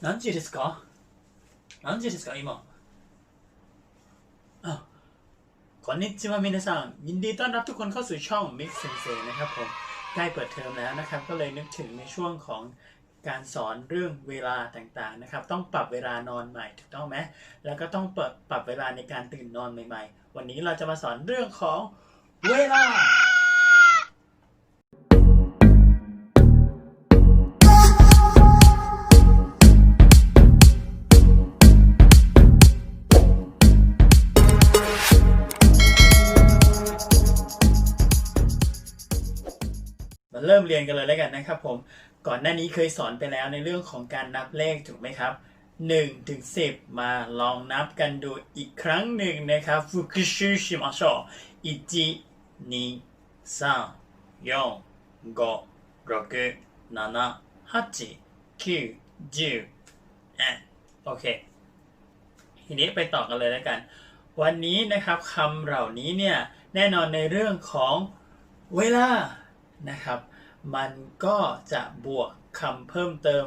何時ですか何時ですか今อ้าวこんにちは皆さんยินดีต้อนรับทุกคนเข้าสู่ช่อง Mix Sensei นะครับผมใกล้เปิดเทอมแล้วนะครับ ก็เลยนึกถึงในช่วงของการสอนเรื่องเวลาต่างๆนะครับ ต้องปรับเวลานอนใหม่ถูกต้องไหมแล้วก็ต้องเปิดปรับเวลาในการตื่นนอนใหม่ๆ วันนี้เราจะมาสอนเรื่องของเวลา เรียนกันเลยแล้วกันนะครับผมก่อนหน้านี้เคยสอนไปแล้วในเรื่องของการนับเลขถูกไหมครับ1ถึง10 มาลองนับกันดูอีกครั้งหนึ่งนะครับฟุกุชิชิมาโช1 2 3 4 5 6 7 8 9 10อะโอเค ทีนี้ไปต่อกันเลยแล้วกัน วันนี้นะครับคำเหล่านี้เนี่ย แน่นอนในเรื่องของเวลานะครับ มันก็จะบวกคำเพิ่มเติม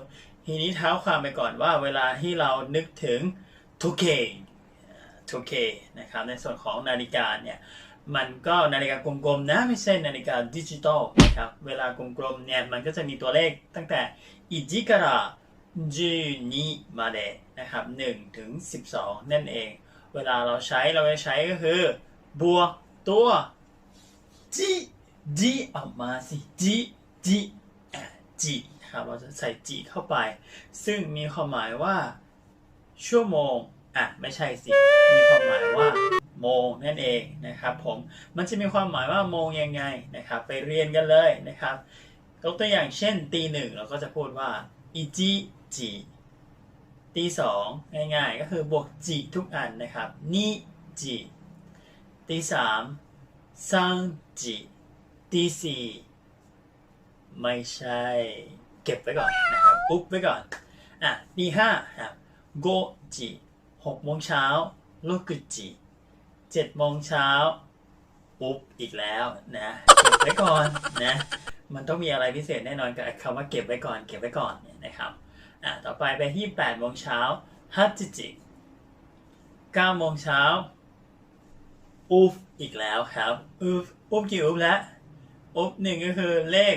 ทีนี้เท้าความไปก่อนว่าเวลาที่เรานึกถึง 2K 2K นะครับในส่วนของนาฬิกาเนี่ยมันก็นาฬิกากลมๆนะไม่ใช่นาฬิกาดิจิตอลนะครับเวลากลมๆเนี่ยมันก็จะมีตัวเลขตั้งแต่1から12มาเดนะครับ1ถึง 12 นั่นเอง เวลาเราใช้เราจะใช้ก็คือบวกตัวจีจีออกมาสิจี จีจีครับเราจะใส่จีเข้าไป ซึ่งมีความหมายว่า ชั่วโมงอะไม่ใช่สิ มีความหมายว่า โมงนั่นเองนะครับผมมันจะมีความหมายว่าโมงยังไงนะครับไปเรียนกันเลยนะครับยกตัวอย่างเช่นตีหนึ่งเราก็จะพูดว่าอีจีจีตีสองง่ายๆ ก็คือบวกจีทุกอันนะครับนี่จีตีสามซังจีตีสี่ ไม่ใช่ เก็บไว้ก่อนนะครับปุ๊บไว้ก่อนอะตีห้าครับโกจีหกโมงเช้าโลกุจิเจ็ดโมงเช้าปุ๊บอีกแล้วนะ เก็บไว้ก่อนนะ มันต้องมีอะไรพิเศษแน่นอนกับคำว่าเก็บไว้ก่อน เก็บไว้ก่อนเนี่ยนะครับอะต่อไปไปที่แปดโมงเช้าฮัตจิจิเก้าโมงเช้าอุฟอีกแล้วครับอุฟอุฟกี่อุฟแล้วอุฟหนึ่งก็คือเลข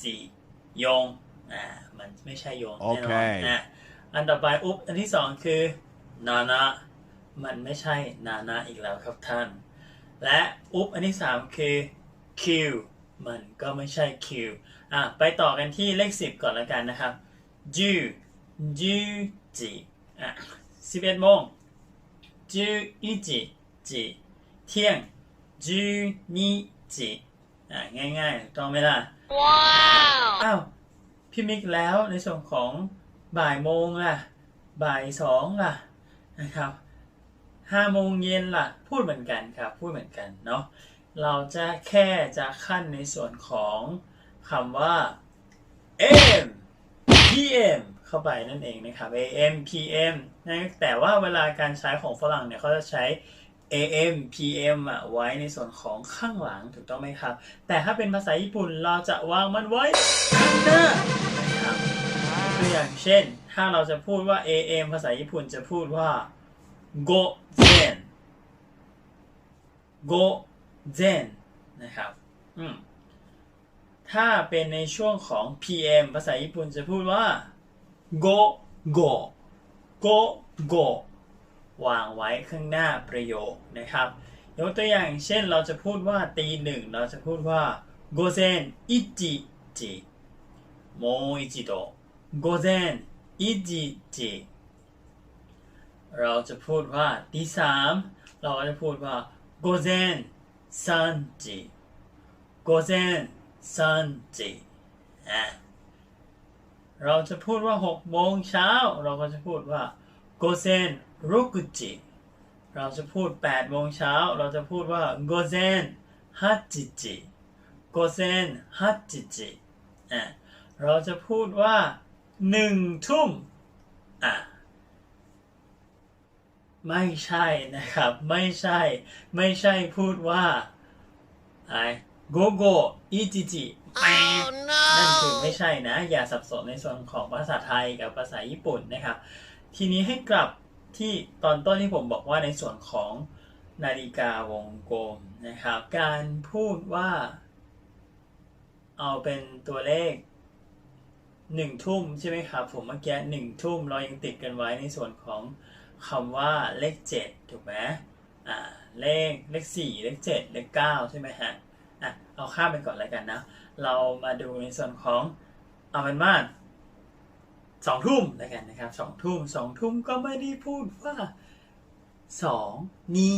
สี่ยงอ่ามันไม่ใช่ยงแน่นอนโอเคนะอันต่อไปอุฟอันที่สองคือนานะมันไม่ใช่นานะอีกแล้วครับท่าน และอุฟอันที่สามคือ Q มันก็ไม่ใช่ Q อะไปต่อกันที่เลขสิบก่อนแล้วกันนะครับจูจูจีอะสิบเอ็ดโมงจูอีจีจีเที่ยงจูนี่จี อะง่ายๆถูกต้องไหมล่ะ ว้าวอ้าว พี่มิกแล้วในส่วนของบ่ายโมงล่ะ บ่ายสองล่ะนะครับห้าโมงเย็นล่ะ พูดเหมือนกันครับ พูดเหมือนกันเนาะเราจะแค่จะขั้นในส่วนของคำว่า AM PM เข้าไปนั่นเองนะครับ AM PM นะแต่ว่าเวลาการใช้ของฝรั่งเนี่ยเขาจะใช้ AM PM อะไว้ในส่วนของข้างหลังถูกต้องไหมครับ แต่ถ้าเป็นภาษาญี่ปุ่นเราจะวางมันไว้ข้างหน้านะครับตัวอย่างเช่น ถ้าเราจะพูดว่า AM ภาษาญี่ปุ่นจะพูดว่าโกเซนโกเซนนะครับอืมถ้าเป็นในช่วงของ PM ภาษาญี่ปุ่นจะพูดว่าโกโกโกโก วางไว้ข้างหน้าประโยคนะครับ ยกตัวอย่างเช่นเราจะพูดว่าตีหนึ่งเราจะพูดว่าโกเซนอิจิจิโมอิจิโดโกเซนอิจิจิเราจะพูดว่าตีสามเราจะพูดว่าโกเซนซันจิโกเซนซันจิเราจะพูดว่าหกโมงเช้าเราก็จะพูดว่า โกเซนรุกุจิ เราจะพูด8โมงเช้า เราจะพูดว่าโกเซนฮัจิจิโกเซนฮัจิจิอะเราจะพูดว่า1ทุ่มอะไม่ใช่นะครับ ไม่ใช่ ไม่ใช่พูดว่าไอ้โกโก้อิจิจิแปดนั่นคือไม่ใช่นะ อย่าสับสนในส่วนของภาษาไทยกับภาษาญี่ปุ่นนะครับ ทีนี้ให้กลับที่ตอนต้นที่ผมบอกว่าในส่วนของนาฬิกาวงกลมนะครับ การพูดว่า เอาเป็นตัวเลขหนึ่งทุ่มใช่ไหมครับ ผมเมื่อกี้หนึ่งทุ่มเรายังติดกันไว้ในส่วนของคำว่าเลขเจ็ดถูกไหมอ่าเลขเลขสี่เลขเจ็ดเลขเก้าใช่ไหมฮะอะเอาข้ามไปก่อนแล้วกันนะ เรามาดูในส่วนของเอาเป็นว่า สองทุ่มแล้วกันนะครับสองทุ่มสองทุ่มก็ไม่ได้พูดว่าสองนิ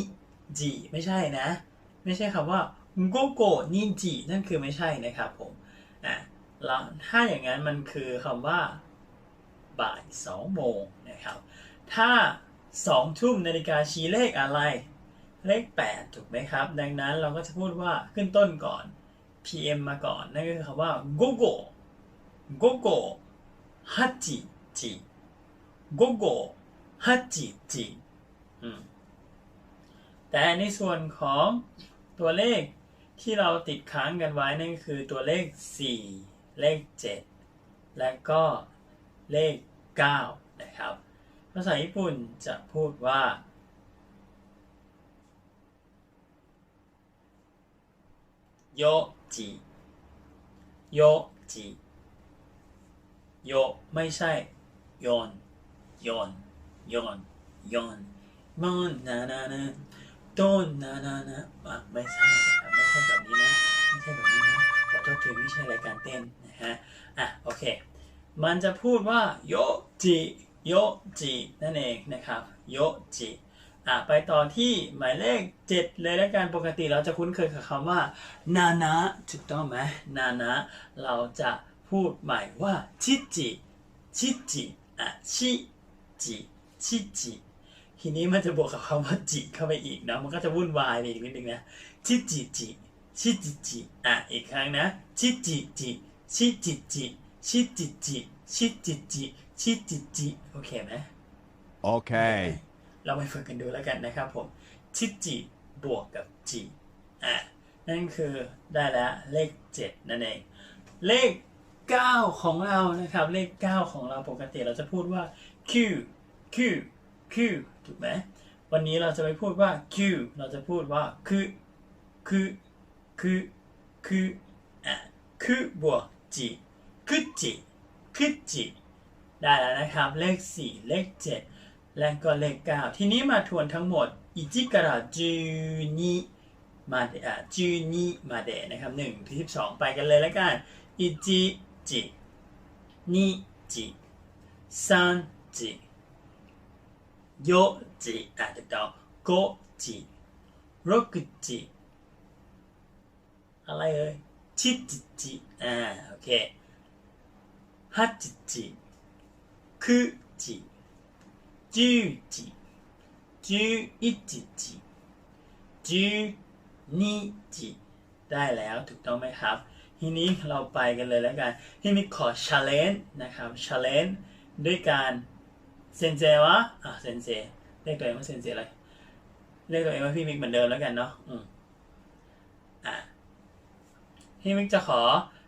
จิไม่ใช่นะ ไม่ใช่คำว่าโกโกนิจินั่นคือไม่ใช่นะครับผมอะแล้วถ้าอย่างนั้นมันคือคำว่า บ่ายสองโมงนะครับ ถ้าสองทุ่มนาฬิกาชี้เลขอะไร เลข 8 ถูกไหมครับ ดังนั้นเราก็จะพูดว่าขึ้นต้นก่อน PM มาก่อน นั่นก็คือคำว่าโกโกโกโก ฮัจิจิโกโกฮัจิจิอืมแต่ในส่วนของตัวเลขที่เราติดค้างกันไว้นั่นคือตัวเลข 4 เลข 7 และก็เลข 9 นะครับ ภาษาญี่ปุ่นจะพูดว่าโยจิโยจิ โยไม่ใช่โยนโยนโยนโยนมอนนานานาต้นนานานาอะไม่ใช่ไม่ใช่แบบนี้นะ ไม่ใช่แบบนี้นะขอโทษทีไม่ใช่รายการเต้นนะฮะอะโอเค มันจะพูดว่าโยจิโยจินั่นเองนะครับโยจิอะไปต่อที่หมายเลข 7 เลยแล้วกันปกติเราจะคุ้นเคยกับคำว่า นานะถูกต้องไหมนานะเราจะ พูดใหม่ว่าชิจิชิจิอะชิจิชิจิทีนี้มันจะบวกกับคำว่าจิเข้าไปอีกนะมันก็จะวุ่นวายไปอีกนิดนึงนะชิจิจิชิจิจิอะอีกครั้งนะชิจิจิชิจิจิชิจิจิชิจิจิชิจิจิโอเคไหม Okay. เราไปฝึกกันดูแล้วกันนะครับผมชิจิบวกกับจิอะนั่นคือได้แล้วเลข 7 นั่นเอง เลข 9 ของเรานะครับ เลข 9 ของเราปกติเราจะพูดว่า Q Q Q ถูกไหมวันนี้เราจะไม่พูดว่า Q เราจะพูดว่าคือคือคือคืออะคือบวกจิคือจิคือจิได้แล้วนะครับ เลข 4 เลข 7 และก็เลข 9 ทีนี้มาทวนทั้งหมด1から12มาเดอะ12มาเดะนะครับ1ถึง12 ไปกันเลยแล้วกัน1จิ จินิจิสามจิโยจิอาจจะต่อโกจิโรกจิอะไรเอ่ยชิจิจิอ่าโอเคฮัจิจิคุจิจูจิจูอิจิจิจูนิจิได้แล้วถูกต้องไหมครับ ทีนี้เราไปกันเลยแล้วกันทีนี้ขอ challenge นะครับ challenge ด้วยการเซนเซวะอะเซนเซเรียกตัวเองว่าเซนเซอะไรเรียกตัวเองว่าพี่มิกเหมือนเดิมแล้วกันเนาะอืมอะพี่มิกจะขอ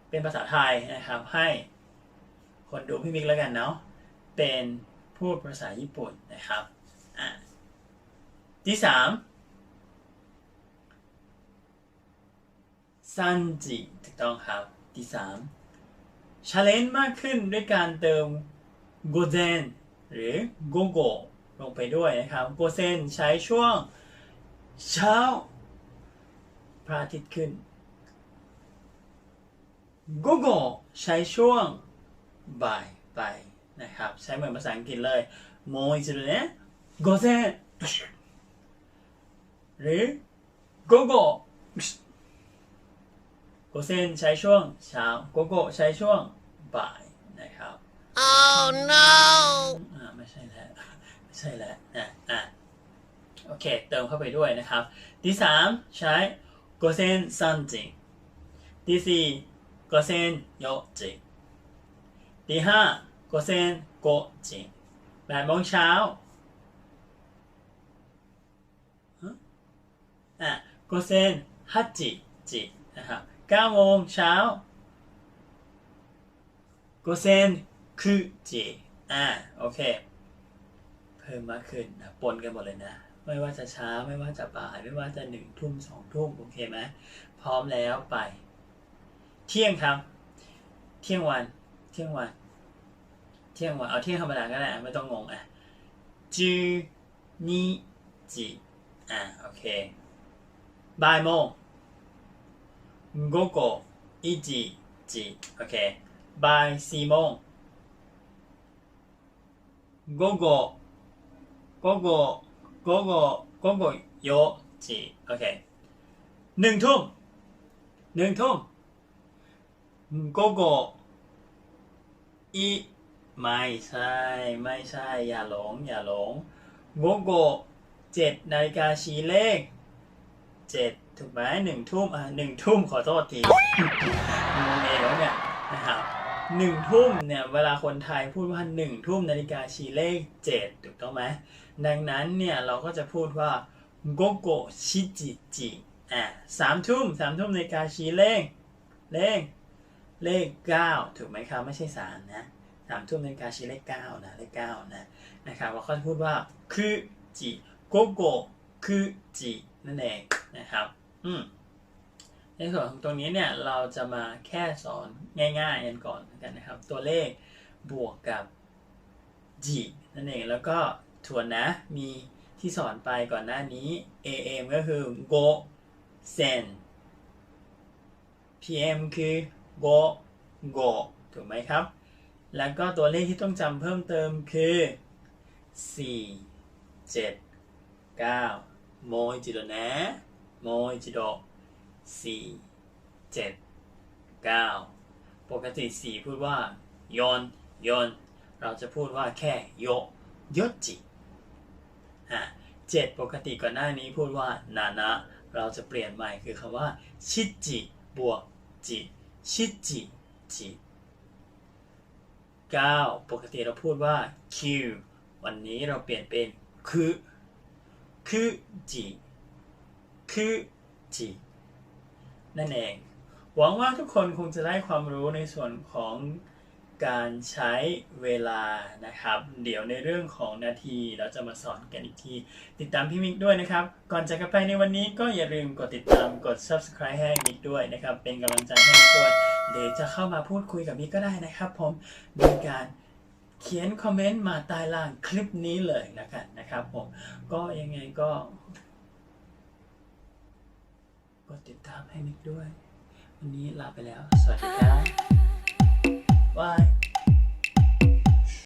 เป็นภาษาไทยนะครับ ให้คนดูพี่มิกแล้วกันเนาะเป็นพูดภาษาญี่ปุ่นนะครับอะที่สาม ซันจิถูกต้องครับ ที่สามชาเลนจ์มากขึ้นด้วยการเติมโกเซนหรือโกโกลงไปด้วยนะครับโกเซนใช้ช่วงเช้าพระอาทิตย์ขึ้นโกโกใช้ช่วงบ่ายไปนะครับ ใช้เหมือนภาษาอังกฤษเลยโมอิจิรุเนะโกเซนหรือโกโก โกเซนใช้ช่วงเช้าโกโกใช้ช่วงบ่ายนะครับ Oh no! อ่าไม่ใช่แล้วไม่ใช่แล้วอะอะโอเค เติมเข้าไปด้วยนะครับ ที่สามใช้โกเซนซันจิที่สี่โกเซนโยจิที่ห้าโกเซนโกจิแปดโมงเช้าฮะอะโกเซนฮัจิจินะครับ เก้าโมงเช้าโกเซนคือจีอ่าโอเค เพิ่มมากขึ้นนะปนกันหมดเลยนะ ไม่ว่าจะเช้าไม่ว่าจะบ่าย ไม่ว่าจะหนึ่งทุ่มสองทุ่มโอเคไหมพร้อมแล้วไป เที่ยงครับ เที่ยงวัน เที่ยงวัน เที่ยงวัน เอาเที่ยงธรรมดาก็ได้ไม่ต้องงงอะจือนี่จีอ่าโอเคบ่ายโมง โกโก้อีจีจีโอเคบ่ายสี่โมงโกโก้โกโกโกโกโกโก้โยจีโอเคหนึ่งทุ่มหนึ่งทุ่มโกโกอีไม่ใช่ ไม่ใช่ อย่าหลง อย่าหลงโกโกเจ็ดนาฬิกาชี้เลขเจ็ด ถูกไหมหนึ่งทุ่มอะหนึ่งทุ่มขอโทษทีงงเองแล้วเนี่ยนะครับหนึ่งทุ่มเนี่ยเวลาคนไทยพูดว่าหนึ่งทุ่มนาฬิกาชี้เลขเจ็ดถูกต้องไหมดังนั้นเนี่ยเราก็จะพูดว่าโกโกชิจิจิอะสามทุ่มสามทุ่มนาฬิกาชี้เลขเลขเลขเก้าถูกไหมครับไม่ใช่สามนะสามทุ่มนาฬิกาชี้เลขเก้านะเลขเก้านะนะครับเราก็จะพูดว่าคือจิโกโกคือจินั่นเองนะครับ อืมในส่วนของตรงนี้เนี่ยเราจะมาแค่สอนง่ายๆกันก่อนกันนะครับ ตัวเลขบวกกับ g นั่นเองแล้วก็ทวนนะมีที่สอนไปก่อนหน้านี้ am ก็คือ go sen pm คือ go go ถูกไหมครับ แล้วก็ตัวเลขที่ต้องจำเพิ่มเติมคือ 4 7 9 โมยจิโดนะ โมยจิโดสี่เจ็ดเก้าปกติสี่พูดว่ายอนยอนเราจะพูดว่าแค่โยยศจิอะเจ็ดปกติก่อนหน้านี้พูดว่านานะ เราจะเปลี่ยนใหม่คือคำว่า ชิจิบวกจิชิจิจิเก้าปกติเราพูดว่าคิววันนี้เราเปลี่ยนเป็นคือคือจิ คือจินั่นเอง หวังว่าทุกคนคงจะได้ความรู้ในส่วนของการใช้เวลานะครับ เดี๋ยวในเรื่องของนาทีเราจะมาสอนกันอีกที ติดตามพี่มิกด้วยนะครับ ก่อนจากกันไปในวันนี้ก็อย่าลืมกดติดตามกด subscribe ให้มิกด้วยนะครับ เป็นกำลังใจให้มิกด้วยหรือจะเข้ามาพูดคุยกับมิกก็ได้นะครับ ผมโดยการเขียนคอมเมนต์มาใต้ล่างคลิปนี้เลยนะครับนะครับผมก็ยังไงก็ กดติดตามให้มิกด้วย วันนี้ลาไปแล้ว สวัสดีครับบาย